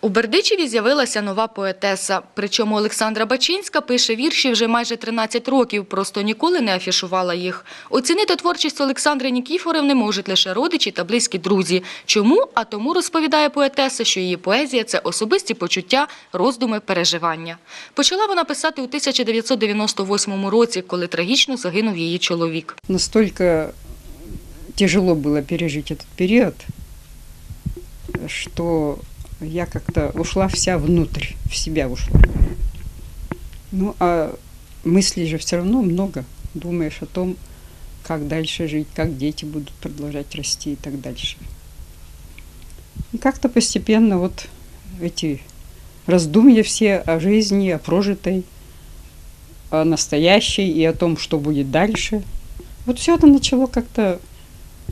У Бердичеві з'явилася нова поетеса. Причому Олександра Бачинська пише вірші вже майже 13 років, просто ніколи не афішувала їх. Оцінити творчість Олександри Нікіфорівни можуть лише родичі та близькі друзі. Чому? А тому розповідає поетеса, що її поезія це особисті почуття, роздуми, переживання. Почала вона писати у 1998 році, коли трагічно загинув її чоловік. Настолько тяжело было пережить этот период, что я как-то ушла вся внутрь, в себя ушла. Ну, а мыслей же все равно много. Думаешь о том, как дальше жить, как дети будут продолжать расти и так дальше. И как-то постепенно вот эти раздумья все о жизни, о прожитой, о настоящей и о том, что будет дальше. Вот все это начало как-то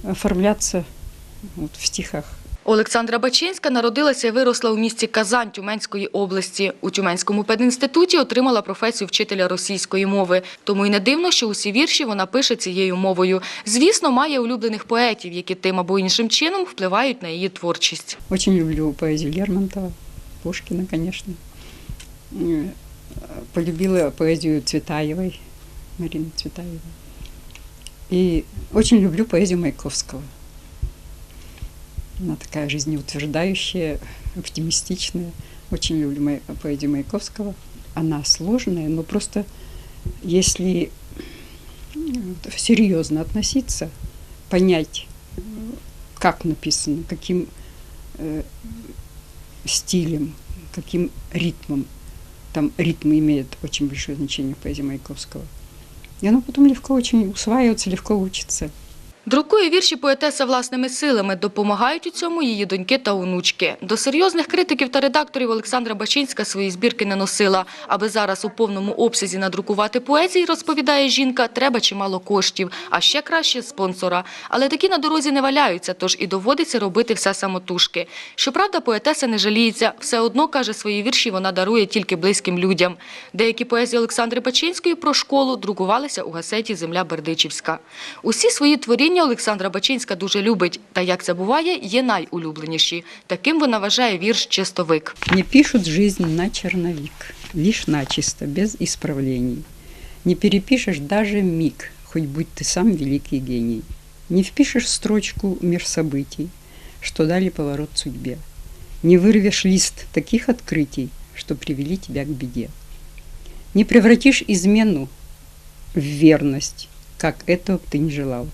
оформляться вот в стихах. Олександра Бачинська народилася і виросла у місті Казань Тюменської області. У Тюменському пединституті отримала професію вчителя російської мови. Тому й не дивно, що усі вірші вона пише цією мовою. Звісно, має улюблених поетів, які тим або іншим чином впливають на її творчість. Очень люблю поэзию Лермонтова, Пушкина, конечно. Э, Полюбила поэзию Цветаевой, Марины Цветаевой. И очень люблю поэзию Маяковского. Она такая жизнеутверждающая, оптимистичная. Очень люблю Мая- поэзию Маяковского. Она сложная, но просто если серьезно относиться, понять, как написано, каким э, стилем, каким ритмом. Там ритм имеет очень большое значение в поэзии Маяковского. И оно потом легко очень усваивается, легко учится. Друкує вірші поетеса власними силами. Допомагають у цьому її доньки та онучки. До серйозних критиків та редакторів Олександра Бачинська свої збірки не носила. Аби зараз у повному обсязі надрукувати поезії, розповідає жінка, треба чимало коштів, а ще краще – спонсора. Але такі на дорозі не валяються, тож і доводиться робити все самотужки. Щоправда, поетеса не жаліється. Все одно, каже, свої вірші вона дарує тільки близьким людям. Деякі поезії Олександри Бачинської про школу друкувалися у газеті «Земля Бердичівська». Усі свої творіння Олександра Бачинська дуже любить. Та, як це буває, є найулюбленіші. Таким вона вважає вірш «Чистовик». Не пишут жизнь на черновик, лишь начисто, без исправлений. Не перепишешь даже миг, хоть будь ты сам великий гений. Не впишешь строчку мир событий, что дали поворот судьбе. Не вырвешь лист таких открытий, что привели тебя к беде. Не превратишь измену в верность, как этого б ты не желал.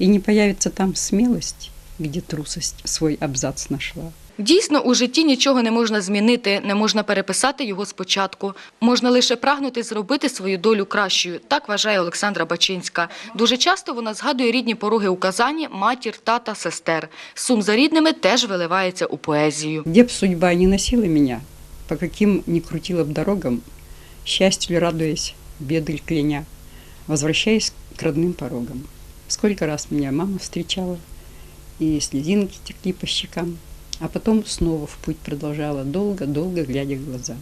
И не появится там смелость, где трусость свой абзац нашла. Дійсно, у житті нічого не можна змінити, не можна переписати його спочатку. Можна лише прагнути зробити свою долю кращою. Так вважає Олександра Бачинська. Дуже часто вона згадує рідні пороги у Казані, матір, тата, сестер. Сум за рідними теж виливається у поезію. Где б судьба не носила меня, по каким ни крутила б дорогам, ли радуясь, беды кляня, возвращаясь к родным порогам. Сколько раз меня мама встречала, и слезинки текли по щекам, а потом снова в путь продолжала, долго-долго глядя в глаза.